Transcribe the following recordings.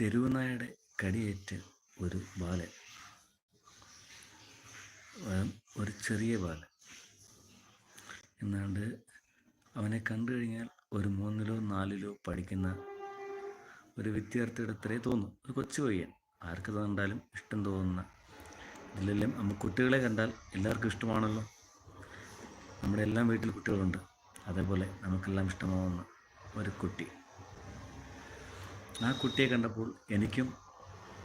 തെരുവുനായുടെ കടിയേറ്റ് ഒരു ബാലൻ. ഒരു ചെറിയ ബാലൻ. എന്നാണ്ട് അവനെ കണ്ടു കഴിഞ്ഞാൽ ഒരു മൂന്നിലോ നാലിലോ പഠിക്കുന്ന ഒരു വിദ്യാർത്ഥിയുടെ അത്രേ തോന്നും. ഒരു കൊച്ചു പയ്യൻ. ആർക്ക് കണ്ടാലും ഇഷ്ടം തോന്നുന്ന ഇതിലെല്ലാം നമുക്ക് കുട്ടികളെ കണ്ടാൽ എല്ലാവർക്കും ഇഷ്ടമാണല്ലോ. നമ്മുടെ എല്ലാം വീട്ടിൽ കുട്ടികളുണ്ട്. അതേപോലെ നമുക്കെല്ലാം ഇഷ്ടമാവുന്ന ഒരു കുട്ടി. ആ കുട്ടിയെ കണ്ടപ്പോൾ എനിക്കും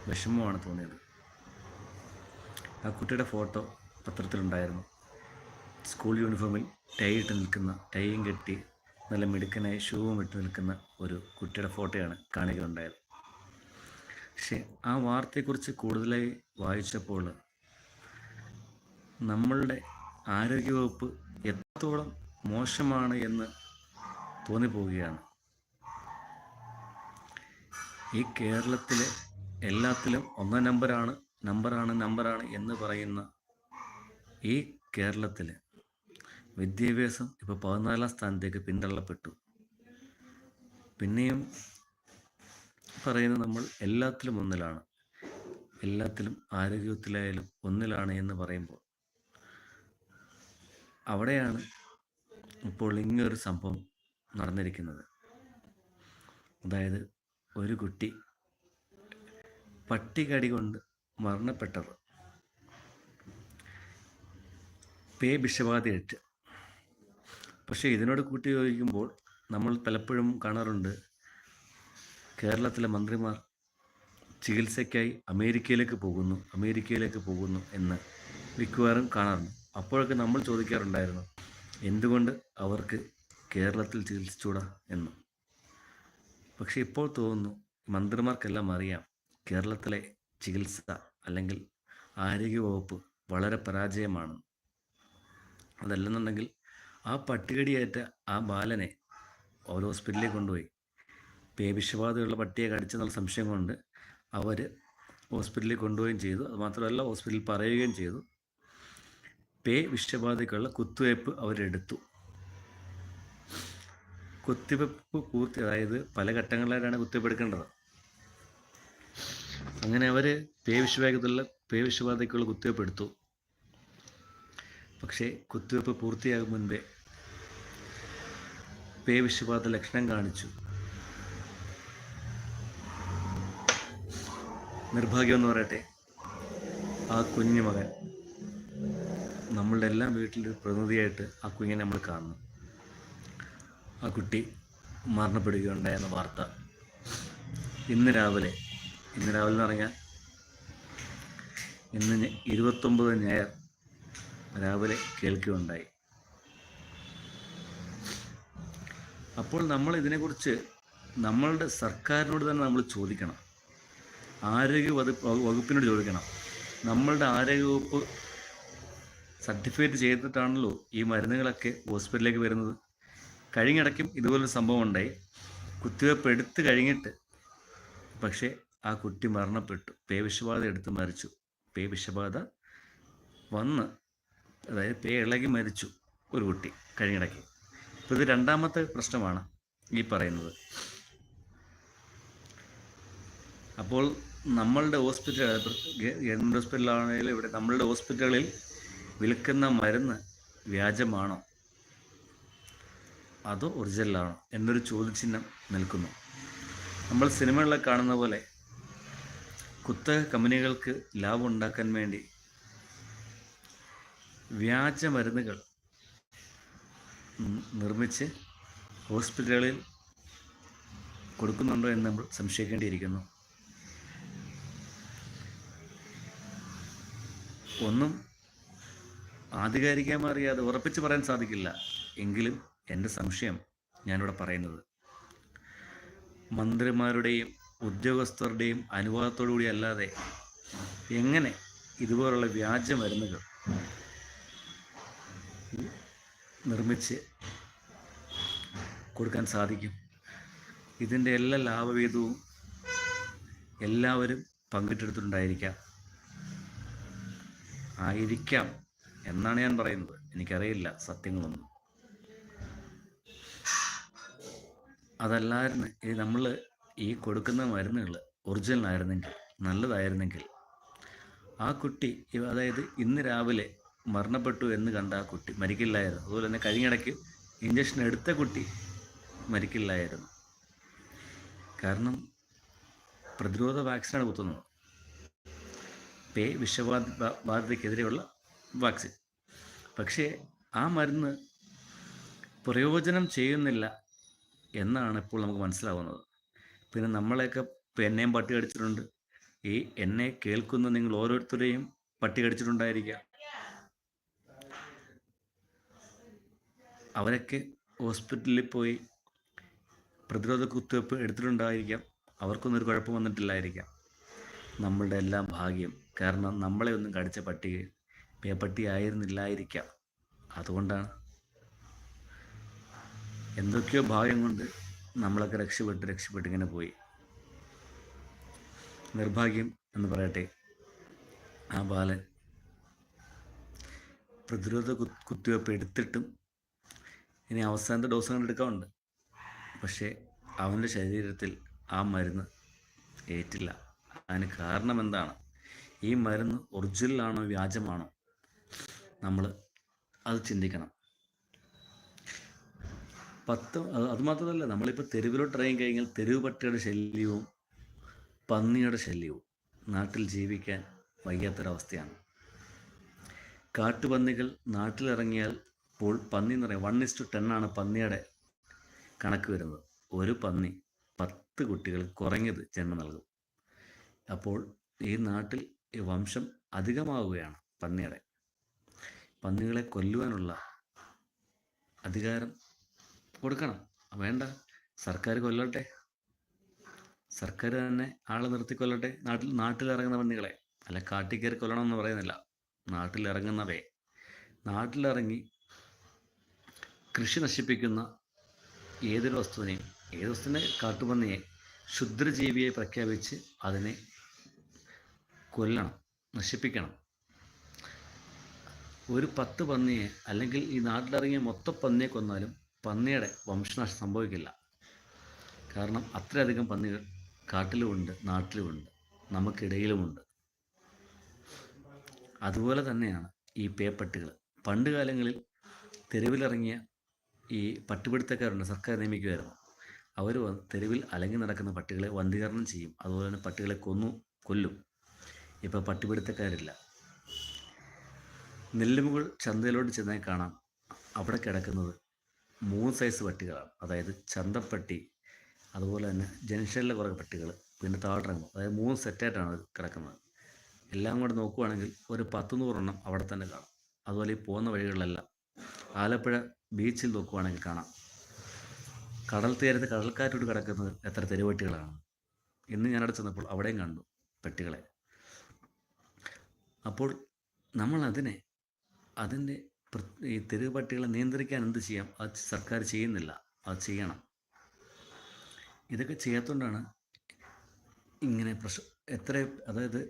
വിഷമമാണ് തോന്നിയത്. ആ കുട്ടിയുടെ ഫോട്ടോ പത്രത്തിലുണ്ടായിരുന്നു. സ്കൂൾ യൂണിഫോമിൽ ടൈ ഇട്ട് നിൽക്കുന്ന ടൈയും കെട്ടി നല്ല മിടുക്കനായി ഷൂവും ഇട്ട് നിൽക്കുന്ന ഒരു കുട്ടിയുടെ ഫോട്ടോയാണ് കാണുകയുണ്ടായത് പക്ഷേ ആ വാർത്തയെക്കുറിച്ച് കൂടുതലായി വായിച്ചപ്പോൾ നമ്മളുടെ ആരോഗ്യവകുപ്പ് എത്രത്തോളം മോശമാണ് എന്ന് തോന്നിപ്പോവുകയാണ്. ഈ കേരളത്തിലെ എല്ലാത്തിലും ഒന്നാം നമ്പറാണ് നമ്പറാണ് നമ്പറാണ് എന്ന് പറയുന്ന ഈ കേരളത്തിൽ വിദ്യാഭ്യാസം ഇപ്പോൾ പതിനാലാം സ്ഥാനത്തേക്ക് പിന്തള്ളപ്പെട്ടു. പിന്നെയും പറയുന്നത് നമ്മൾ എല്ലാത്തിലും ഒന്നിലാണ്. എല്ലാത്തിലും ആരോഗ്യത്തിലായാലും ഒന്നിലാണ് എന്ന് പറയുമ്പോൾ അവിടെയാണ് ഇപ്പോൾ ഇങ്ങനൊരു സംഭവം നടന്നിരിക്കുന്നത്. അതായത് ഒരു കുട്ടി പട്ടികടി കൊണ്ട് മരണപ്പെട്ടത് പേ വിഷബാധയേറ്റ് പക്ഷേ ഇതിനോട് കൂട്ടി ചോദിക്കുമ്പോൾ നമ്മൾ പലപ്പോഴും കാണാറുണ്ട് കേരളത്തിലെ മന്ത്രിമാർ ചികിത്സയ്ക്കായി അമേരിക്കയിലേക്ക് പോകുന്നു അമേരിക്കയിലേക്ക് പോകുന്നു എന്ന് മിക്കവാറും കാണാറുണ്ട്. അപ്പോഴൊക്കെ നമ്മൾ ചോദിക്കാറുണ്ടായിരുന്നു എന്തുകൊണ്ട് അവർക്ക് കേരളത്തിൽ ചികിത്സിച്ചൂടാ എന്ന്. പക്ഷെ ഇപ്പോൾ തോന്നുന്നു മന്ത്രിമാർക്കെല്ലാം അറിയാം കേരളത്തിലെ ചികിത്സ അല്ലെങ്കിൽ ആരോഗ്യവകുപ്പ് വളരെ പരാജയമാണ്. അതല്ലെന്നുണ്ടെങ്കിൽ ആ പട്ടികടിയേറ്റ ആ ബാലനെ ഒരു ഹോസ്പിറ്റലിൽ കൊണ്ടുപോയി. പേവിഷബാധയുള്ള പട്ടിയെ കടിച്ചെന്നുള്ള സംശയം കൊണ്ട് അവർ ഹോസ്പിറ്റലിൽ കൊണ്ടുപോവുകയും ചെയ്തു. അതുമാത്രമല്ല ഹോസ്പിറ്റലിൽ പറയുകയും ചെയ്തു. പേ വിഷബാധയ്ക്കുള്ള കുത്തിവയ്പ്പ് അവരെടുത്തു. കുത്തിവെപ്പ് പൂർത്തി അതായത് പല ഘട്ടങ്ങളിലായിട്ടാണ് കുത്തിവെപ്പ് എടുക്കേണ്ടത് അങ്ങനെ അവർ പേവിശ്വേഗത്തിലുള്ള വിഷബാധയ്ക്കുള്ള പേ കുത്തിവെപ്പ് എടുത്തു പക്ഷേ കുത്തിവെപ്പ് പൂർത്തിയാകും മുൻപേ പേ ലക്ഷണം കാണിച്ചു. നിർഭാഗ്യം എന്ന് പറയട്ടെ ആ കുഞ്ഞു മകൻ നമ്മളുടെ എല്ലാം വീട്ടിലൊരു പ്രതിനിധിയായിട്ട് ആ കുഞ്ഞിനെ നമ്മൾ കാണുന്നു. ആ കുട്ടി മരണപ്പെടുകയുണ്ടായെന്ന വാർത്ത ഇന്ന് രാവിലെ ഇന്ന് രാവിലെ എന്ന് പറഞ്ഞാൽ ഇന്ന് ഇരുപത്തൊമ്പത് ഞായർ രാവിലെ കേൾക്കുകയുണ്ടായി. അപ്പോൾ നമ്മൾ ഇതിനെക്കുറിച്ച് നമ്മളുടെ സർക്കാരിനോട് തന്നെ നമ്മൾ ചോദിക്കണം. ആരോഗ്യ വകുപ്പ് വകുപ്പിനോട് ചോദിക്കണം. നമ്മളുടെ ആരോഗ്യവകുപ്പ് സർട്ടിഫിക്കറ്റ് ചെയ്തിട്ടാണല്ലോ ഈ മരുന്നുകളൊക്കെ ഹോസ്പിറ്റലിലേക്ക് വരുന്നത്. കഴിഞ്ഞിടയ്ക്കും ഇതുപോലൊരു സംഭവം ഉണ്ടായി. കുത്തിവെപ്പ് എടുത്ത് കഴിഞ്ഞിട്ട് പക്ഷേ ആ കുട്ടി മരണപ്പെട്ടു. പേ വിഷബാധ എടുത്ത് മരിച്ചു. പേവിഷബാധ വന്ന് അതായത് പേ ഇളകി മരിച്ചു ഒരു കുട്ടി കഴിഞ്ഞിടയ്ക്ക്. ഇപ്പോൾ ഇത് രണ്ടാമത്തെ പ്രശ്നമാണ് ഈ പറയുന്നത്. അപ്പോൾ നമ്മളുടെ ഹോസ്പിറ്റൽ ഗവൺമെന്റ് ഹോസ്പിറ്റലാണെങ്കിലും ഇവിടെ നമ്മളുടെ ഹോസ്പിറ്റലുകളിൽ വിൽക്കുന്ന മരുന്ന് വ്യാജമാണോ? അതോ ഒറിജിനലാണോ എന്നൊരു ചോദ്യചിഹ്നം നിൽക്കുന്നു. നമ്മൾ സിനിമകളിലെ കാണുന്ന പോലെ കുത്തക കമ്പനികൾക്ക് ലാഭം ഉണ്ടാക്കാൻ വേണ്ടി വ്യാജ മരുന്നുകൾ നിർമ്മിച്ച് ഹോസ്പിറ്റലുകളിൽ കൊടുക്കുന്നുണ്ടോ എന്ന് നമ്മൾ സംശയിക്കേണ്ടിയിരിക്കുന്നു. ഒന്നും ആധികാരികമായി അറിയാതെ ഉറപ്പിച്ച് പറയാൻ സാധിക്കില്ല. എങ്കിലും എന്റെ സംശയം ഞാനിവിടെ പറയുന്നത്. മന്ത്രിമാരുടെയും ഉദ്യോഗസ്ഥരുടെയും അനുവാദത്തോടു കൂടി അല്ലാതെ എങ്ങനെ ഇതുപോലുള്ള വ്യാജ മരുന്നുകൾ നിർമ്മിച്ച് കൊടുക്കാൻ സാധിക്കും? ഇതിന്റെ എല്ലാ ലാഭവിഹിതവും എല്ലാവരും പങ്കിട്ടെടുത്തിട്ടുണ്ടായിരിക്കാം. ആയിരിക്കാം എന്നാണ് ഞാൻ പറയുന്നത്. എനിക്കറിയില്ല സത്യങ്ങളൊന്നും. അതല്ലായിരുന്നു. ഈ നമ്മൾ ഈ കൊടുക്കുന്ന മരുന്നുകൾ ഒറിജിനൽ ആയിരുന്നെങ്കിൽ നല്ലതായിരുന്നെങ്കിൽ ആ കുട്ടി അതായത് ഇന്ന് രാവിലെ മരണപ്പെട്ടു എന്ന് കണ്ട ആ കുട്ടി മരിക്കില്ലായിരുന്നു. അതുപോലെ തന്നെ കഴിഞ്ഞിടയ്ക്ക് ഇഞ്ചക്ഷൻ എടുത്ത കുട്ടി മരിക്കില്ലായിരുന്നു. കാരണം പ്രതിരോധ വാക്സിനാണ് കുത്തുന്നത് പേ വിഷബാധ ബാധിതയ്ക്കെതിരെയുള്ള വാക്സിൻ പക്ഷേ ആ മരുന്ന് പ്രയോജനം ചെയ്യുന്നില്ല എന്നാണ് ഇപ്പോൾ നമുക്ക് മനസ്സിലാവുന്നത്. പിന്നെ നമ്മളെയൊക്കെ എന്നെയും പട്ടി കടിച്ചിട്ടുണ്ട് ഈ എന്നെ കേൾക്കുന്ന നിങ്ങൾ ഓരോരുത്തരെയും പട്ടി കടിച്ചിട്ടുണ്ടായിരിക്കാം അവരൊക്കെ ഹോസ്പിറ്റലിൽ പോയി പ്രതിരോധ കുത്തിവയ്പ്പ് എടുത്തിട്ടുണ്ടായിരിക്കാം. അവർക്കൊന്നും ഒരു കുഴപ്പം വന്നിട്ടില്ലായിരിക്കാം. നമ്മളുടെ എല്ലാം ഭാഗ്യം. കാരണം നമ്മളെ ഒന്നും കടിച്ച പട്ടി പേപ്പട്ടി ആയിരുന്നില്ലായിരിക്കാം അതുകൊണ്ടാണ് എന്തൊക്കെയോ ഭാഗ്യം കൊണ്ട് നമ്മളൊക്കെ രക്ഷപ്പെട്ട് രക്ഷപ്പെട്ട് ഇങ്ങനെ പോയി. നിർഭാഗ്യം എന്ന് പറയട്ടെ ആ ബാലൻ പ്രതിരോധ കു- കുത്തിവയ്പ്പ് എടുത്തിട്ടും ഇനി അവസാനത്തെ ഡോസ് അങ്ങനെ എടുക്കാറുണ്ട്. പക്ഷേ അവന്റെ ശരീരത്തിൽ ആ മരുന്ന് ഏറ്റില്ല. അതിന് കാരണം എന്താണ്? ഈ മരുന്ന് ഒറിജിനലാണോ വ്യാജമാണോ? നമ്മൾ അത് ചിന്തിക്കണം. പത്ത് അത് അതുമാത്രമല്ല നമ്മളിപ്പോൾ തെരുവിലോട്ട് ഇറങ്ങി കഴിഞ്ഞാൽ തെരുവ് പട്ടിയുടെ ശല്യവും പന്നിയുടെ ശല്യവും നാട്ടിൽ ജീവിക്കാൻ വയ്യാത്തൊരവസ്ഥയാണ്. കാട്ടുപന്നികൾ നാട്ടിലിറങ്ങിയാൽ ഇപ്പോൾ പന്നി എന്ന് പറയാം വൺ ഇസ് ടു ടെന്നാണ് പന്നിയുടെ കണക്ക് വരുന്നത്. ഒരു പന്നി പത്ത് കുട്ടികൾ കുറഞ്ഞത് ജന്മം നൽകും. അപ്പോൾ ഈ നാട്ടിൽ ഈ വംശം അധികമാവുകയാണ് പന്നിയുടെ. പന്നികളെ കൊല്ലുവാനുള്ള അധികാരം കൊടുക്കണം. വേണ്ട. സർക്കാർ കൊല്ലട്ടെ. സർക്കാർ തന്നെ ആളെ നിർത്തി കൊല്ലട്ടെ. നാട്ടിൽ നാട്ടിലിറങ്ങുന്ന പന്നികളെ അല്ല കാട്ടിൽ കയറി കൊല്ലണം എന്ന് പറയുന്നില്ല. നാട്ടിലിറങ്ങുന്നവയെ നാട്ടിലിറങ്ങി കൃഷി നശിപ്പിക്കുന്ന ഏതൊരു വസ്തുവിനെയും ഏത് വസ്തുവിനെ കാട്ടുപന്നിയെ ക്ഷുദ്രജീവിയെ പ്രഖ്യാപിച്ച് അതിനെ കൊല്ലണം നശിപ്പിക്കണം. ഒരു പത്ത് പന്നിയെ അല്ലെങ്കിൽ ഈ നാട്ടിലിറങ്ങിയ മൊത്തം പന്നിയെ കൊന്നാലും പന്നിയുടെ വംശനാശം സംഭവിക്കില്ല. കാരണം അത്രയധികം പന്നികൾ കാട്ടിലുമുണ്ട് നാട്ടിലുമുണ്ട് നമുക്കിടയിലുമുണ്ട്. അതുപോലെ തന്നെയാണ് ഈ പേപ്പട്ടികൾ. പണ്ട് കാലങ്ങളിൽ തെരുവിലിറങ്ങിയ ഈ പട്ടുപിടുത്തക്കാരുണ്ട് സർക്കാർ നിയമിക്കുമായിരുന്നു. അവർ തെരുവിൽ അലങ്ങി നടക്കുന്ന പട്ടികളെ വന്ധീകരണം ചെയ്യും. അതുപോലെ തന്നെ പട്ടികളെ കൊന്നു കൊല്ലും. ഇപ്പോൾ പട്ടുപിടുത്തക്കാരില്ല. നെല്ലുമുകൾ ചന്തയിലോട്ട് ചെന്നാൽ കാണാം. അവിടെ കിടക്കുന്നത് മൂന്ന് സൈസ് പട്ടികളാണ്. അതായത് ചന്തപ്പട്ടി അതുപോലെ തന്നെ ജംഗ്ഷനിലെ കുറേ പട്ടികൾ പിന്നെ താഴ്റങ്ങും. അതായത് മൂന്ന് സെറ്റായിട്ടാണ് കിടക്കുന്നത്. എല്ലാം കൂടെ നോക്കുവാണെങ്കിൽ ഒരു പത്ത് നൂറെണ്ണം അവിടെ തന്നെ കാണാം. അതുപോലെ ഈ പോകുന്ന വഴികളിലെല്ലാം ആലപ്പുഴ ബീച്ചിൽ നോക്കുവാണെങ്കിൽ കാണാം. കടൽ തീരത്ത് കടൽക്കാറ്റോട് കിടക്കുന്നത് എത്ര തെരുവട്ടികളാണ്. ഇന്ന് ഞാനവിടെ ചെന്നപ്പോൾ അവിടെയും കണ്ടു പെട്ടികളെ. അപ്പോൾ നമ്മൾ അതിനെ അതിന്റെ ഈ തെരുവ് പട്ടികളെ നിയന്ത്രിക്കാൻ എന്ത് ചെയ്യാം? അത് സർക്കാർ ചെയ്യുന്നില്ല. അത് ചെയ്യണം. ഇതൊക്കെ ചെയ്യാത്തതുകൊണ്ടാണ് ഇങ്ങനെ പ്രശ്നം എത്ര അതായത്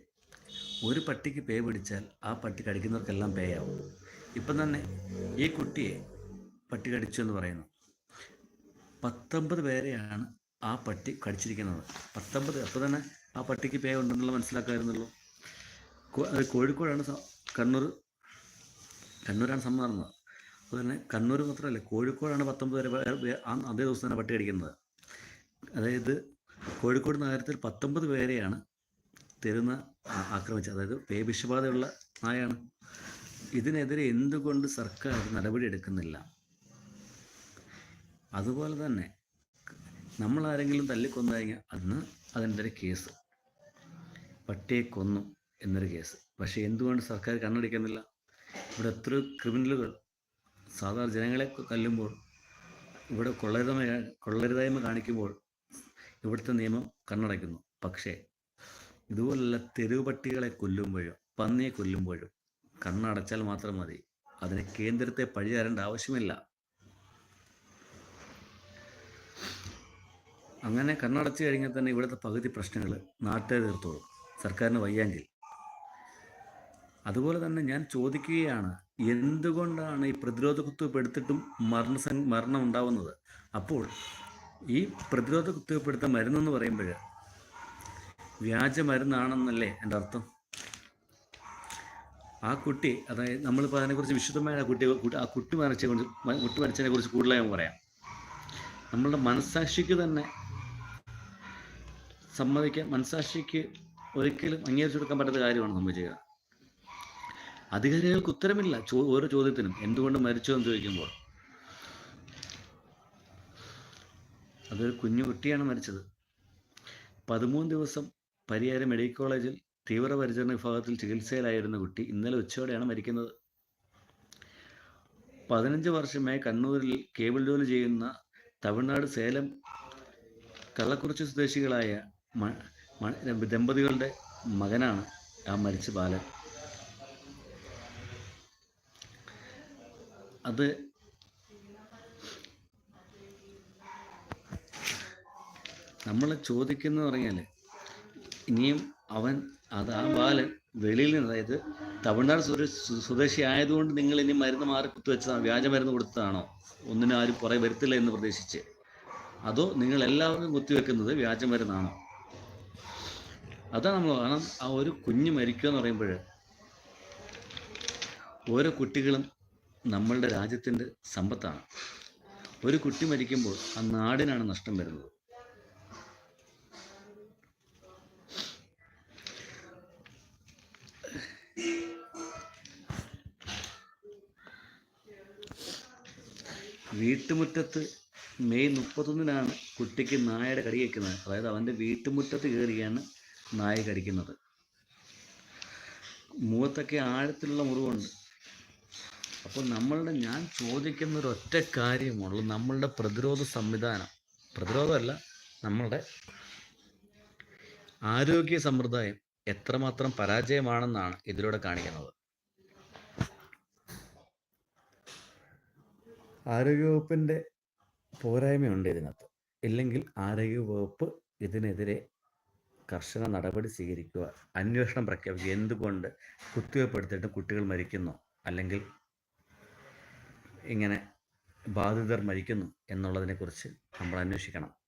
ഒരു പട്ടിക്ക് പേ പിടിച്ചാൽ ആ പട്ടി കടിക്കുന്നവർക്കെല്ലാം പേ ആവും. ഇപ്പം തന്നെ ഈ കുട്ടിയെ പട്ടി കടിച്ചു എന്ന് പറയുന്നു. പത്തൊമ്പത് പേരെയാണ് ആ പട്ടി കടിച്ചിരിക്കുന്നത്. പത്തൊമ്പത് അപ്പോൾ തന്നെ ആ പട്ടിക്ക് പേ ഉണ്ടെന്നുള്ള മനസ്സിലാക്കാമായിരുന്നല്ലോ കോഴിക്കോടാണ് കണ്ണൂർ കണ്ണൂരാണ് സംഭവം നടന്നത്. അതുപോലെ തന്നെ കണ്ണൂർ മാത്രമല്ല കോഴിക്കോടാണ് പത്തൊമ്പത് ആ- അതേ ദിവസം തന്നെ പട്ടി കടിക്കുന്നത്. അതായത് കോഴിക്കോട് നഗരത്തിൽ പത്തൊമ്പത് പേരെയാണ് തെരുന്ന ആക്രമിച്ച ആക്രമിച്ചത്. അതായത് പേവിഷബാധയുള്ള നായാണ് ഇതിനെതിരെ എന്തുകൊണ്ട് സർക്കാർ നടപടി എടുക്കുന്നില്ല? അതുപോലെ തന്നെ നമ്മൾ ആരെങ്കിലും തല്ലിക്കൊന്നു കഴിഞ്ഞാൽ അന്ന് അതിന്റെ കേസ്. പട്ടിയെ കൊന്നു എന്നൊരു കേസ്. പക്ഷേ എന്തുകൊണ്ട് സർക്കാർ കണ്ണടിക്കുന്നില്ല ഇവിടെ എത്ര ക്രിമിനലുകൾ? സാധാരണ ജനങ്ങളെ കല്ലുമ്പോൾ ഇവിടെ കൊള്ളരുതമ കൊള്ളരുതായ്മ കാണിക്കുമ്പോൾ ഇവിടുത്തെ നിയമം കണ്ണടയ്ക്കുന്നു. പക്ഷേ ഇതുപോലുള്ള തെരുവ് പട്ടികളെ കൊല്ലുമ്പോഴും പന്നിയെ കൊല്ലുമ്പോഴും കണ്ണടച്ചാൽ മാത്രം മതി. അതിന് കേന്ദ്രത്തെ പഴി തരേണ്ട ആവശ്യമില്ല. അങ്ങനെ കണ്ണടച്ചു കഴിഞ്ഞാൽ തന്നെ ഇവിടുത്തെ പകുതി പ്രശ്നങ്ങൾ നാട്ടുകാർ തീർത്തോളും. സർക്കാരിന് വയ്യെങ്കിൽ. അതുപോലെ തന്നെ ഞാൻ ചോദിക്കുകയാണ് എന്തുകൊണ്ടാണ് ഈ പ്രതിരോധ കുത്തിവയ്പ് എടുത്തിട്ടും മരണ മരണം ഉണ്ടാവുന്നത്? അപ്പോൾ ഈ പ്രതിരോധ കുത്തിവയ്പ് എടുത്ത മരുന്നെന്ന് പറയുമ്പോൾ വ്യാജ മരുന്നാണെന്നല്ലേ എന്റെ അർത്ഥം? ആ കുട്ടി അതായത് നമ്മളിപ്പോൾ അതിനെക്കുറിച്ച് വിശുദ്ധമായ ആ കുട്ടി ആ കുട്ടി മരിച്ചെ കുട്ടി മരിച്ചതിനെ കുറിച്ച് കൂടുതലായി പറയാം. നമ്മളുടെ മനസാക്ഷിക്ക് തന്നെ സമ്മതിക്കാൻ മനസാക്ഷിക്ക് ഒരിക്കലും അംഗീകരിച്ചു കൊടുക്കാൻ പറ്റാത്ത കാര്യമാണ് സംഭവിച്ചത് അധികാരികൾക്ക് ഉത്തരമില്ല ഓരോ ചോദ്യത്തിനും. എന്തുകൊണ്ട് മരിച്ചു എന്ന് ചോദിക്കുമ്പോൾ. അതൊരു കുഞ്ഞു കുട്ടിയാണ് മരിച്ചത്. പതിമൂന്ന് ദിവസം പരിയാരം മെഡിക്കൽ കോളേജിൽ തീവ്രപരിചരണ വിഭാഗത്തിൽ ചികിത്സയിലായിരുന്ന കുട്ടി ഇന്നലെ ഉച്ചയോടെയാണ് മരിക്കുന്നത്. പതിനഞ്ച് വർഷമായി കണ്ണൂരിൽ കേബിൾ ജോലി ചെയ്യുന്ന തമിഴ്നാട് സേലം കള്ളക്കുറിച്ചി സ്വദേശികളായ ദമ്പതികളുടെ മകനാണ് ആ മരിച്ച ബാലൻ. അത് നമ്മൾ ചോദിക്കുന്നത് പറഞ്ഞാൽ ഇനിയും അവൻ അത് ആ ബാലൻ വെളിയിൽ നിന്ന് അതായത് തമിഴ്നാട് സ്വദേശ ആയതുകൊണ്ട് നിങ്ങൾ ഇനി മരുന്ന് മാറി കുത്തിവെച്ചതാണ് വ്യാജ മരുന്ന് കൊടുത്തതാണോ? ഒന്നിനും ആരും പുറകെ വരുത്തില്ല എന്ന് പ്രതീക്ഷിച്ച്. അതോ നിങ്ങൾ എല്ലാവർക്കും കുത്തിവെക്കുന്നത് വ്യാജ മരുന്നാണോ? അതാ നമ്മൾ കാരണം ആ ഒരു കുഞ്ഞ് മരിക്കുക എന്ന് പറയുമ്പോൾ ഓരോ കുട്ടികളും നമ്മളുടെ രാജ്യത്തിന്റെ സമ്പത്താണ്. ഒരു കുട്ടി മരിക്കുമ്പോൾ ആ നാടിനാണ് നഷ്ടം വരുന്നത്. വീട്ടുമുറ്റത്ത് മെയ് മുപ്പത്തൊന്നിനാണ് കുട്ടിക്ക് നായയുടെ കടി കഴിക്കുന്നത്. അതായത് അവന്റെ വീട്ടുമുറ്റത്ത് കയറിയാണ് നായ കടിക്കുന്നത്. മുഖത്തൊക്കെ ആഴത്തിലുള്ള മുറിവുണ്ട്. അപ്പോൾ നമ്മളുടെ ഞാൻ ചോദിക്കുന്ന ഒരു ഒറ്റ കാര്യമുള്ളൂ. നമ്മളുടെ പ്രതിരോധ സംവിധാനം. പ്രതിരോധമല്ല നമ്മളുടെ ആരോഗ്യ സമ്പ്രദായം എത്രമാത്രം പരാജയമാണെന്നാണ് ഇതിലൂടെ കാണിക്കുന്നത്. ആരോഗ്യവകുപ്പിന്റെ പോരായ്മയുണ്ട് ഇതിനകത്ത്. ഇല്ലെങ്കിൽ ആരോഗ്യവകുപ്പ് ഇതിനെതിരെ കർശന നടപടി സ്വീകരിക്കുക അന്വേഷണം പ്രഖ്യാപിക്കുക. എന്തുകൊണ്ട് കുത്തിവയ്പ്പെടുത്തിട്ട് കുട്ടികൾ മരിക്കുന്നു? അല്ലെങ്കിൽ ഇങ്ങനെ ബാധിതർ മരിക്കുന്നു എന്നുള്ളതിനെക്കുറിച്ച് നമ്മൾ അന്വേഷിക്കണം.